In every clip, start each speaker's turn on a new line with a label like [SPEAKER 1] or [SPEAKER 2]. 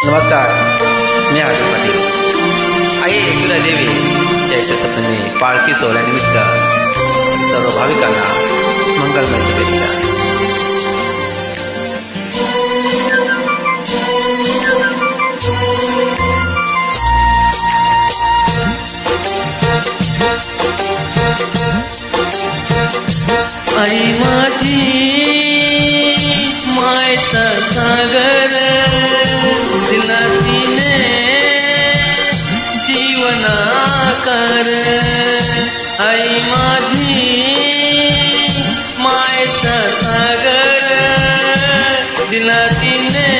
[SPEAKER 1] नमस्कार मी हर्ष पाटील आई एकविरा देवी याच्या सप्तमी पालखी सोहळ्यानिमित्त सर्व भाविकांना मंगलमय शुभेच्छा
[SPEAKER 2] आई माझी जीवनाकार आई माझी मायचा सागर। दिला तिने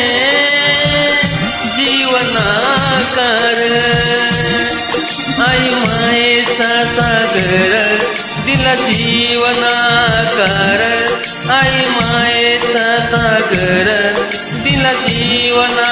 [SPEAKER 2] जीवनाकार आई मायेचा सागर दिला जीवनाकार आई मायेचा सागर दिला जीवना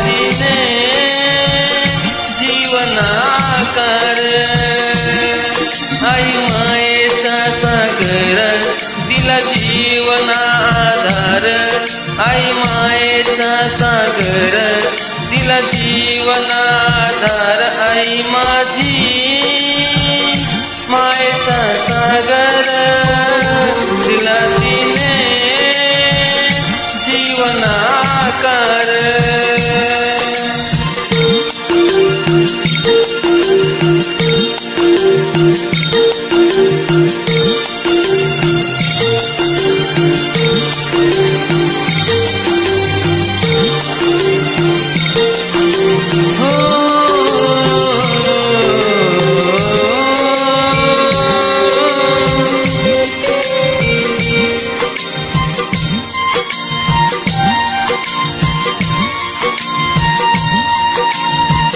[SPEAKER 2] दिला जीवनाधार आई मायेचा सागर दिला जीवनाधार आई माझी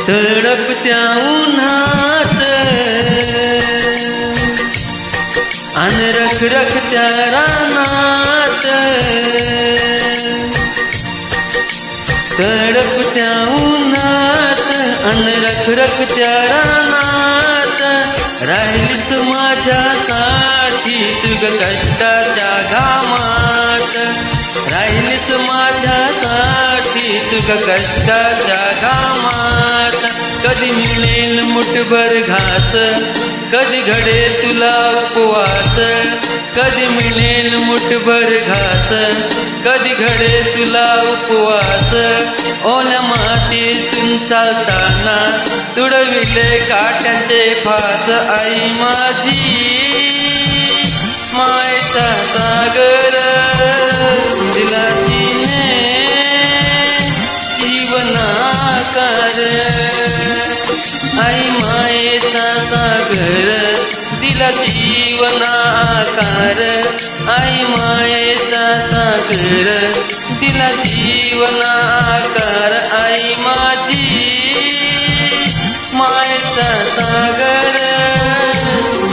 [SPEAKER 2] तडपत्या उन्हात अन रख रानात तडपत्या उन्हात अन रख रखत्या रानात राहिलीस माझ्यासाठी तुग कष्टाच्या घामात. दुःख माझ्यासाठी कष्टाच्या कधी मिळेल मुठभर घास कधी घडे तुला उपवास कधी मिळेल मुठभर घास कधी घडे तुला उपवास. ओल्या मातीतून चालताना तुडविले काट्यांचे फास. आई माझी सागर दिला जीवनाकार आई मायेचा सागर. दिला जीवनाकार आई माझी मायेचा सागर.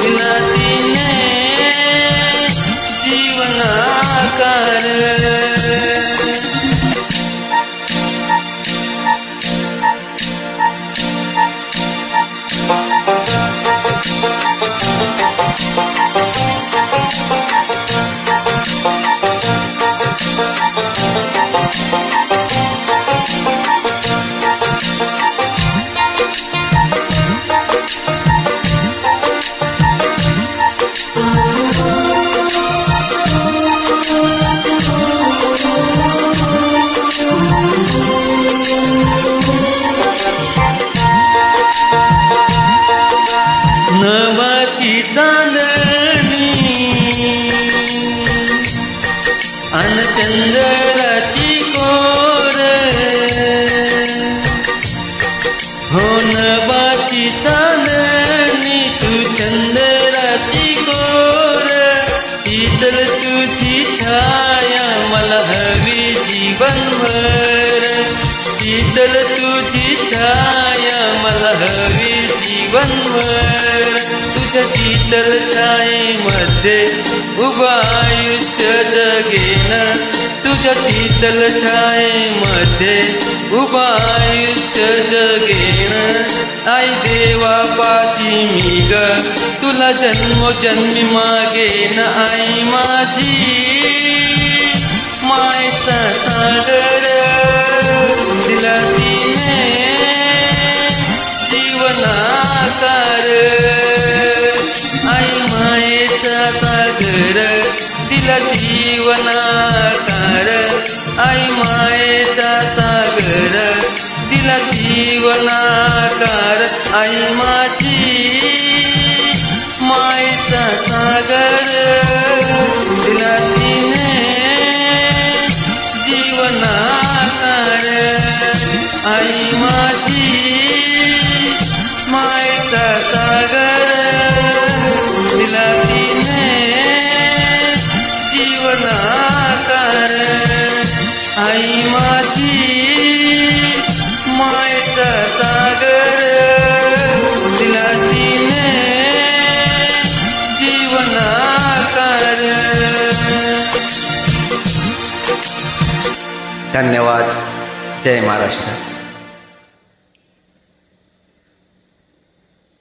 [SPEAKER 2] दिला तिने जीवनाकार. भानचंद्राची कोर हो न बाची ताननी तू चंद्राची कोर. इतर तुझी छाया मला हवी जीवनभर. इतर तुझी छाया मला हवी जीवनभर. शीतल छायेमध्ये उभा आयुष्य जगेन तुझ्या शीतल छायेमध्ये उभा आयुष्य जगेन आई देवापाशी मी ग तुला जन्मोजन्मी मागेन आई माझी मायचा सागर दिला तिने दिला जीवनाकार आई मायेचा सागर दिला जीवनाकार आई माझी मायचा सागर दिला तिने जीवनाकार आई माझी आई माझी मायचा सागर दिला तिने जीवनाकार.
[SPEAKER 1] धन्यवाद. जय महाराष्ट्र.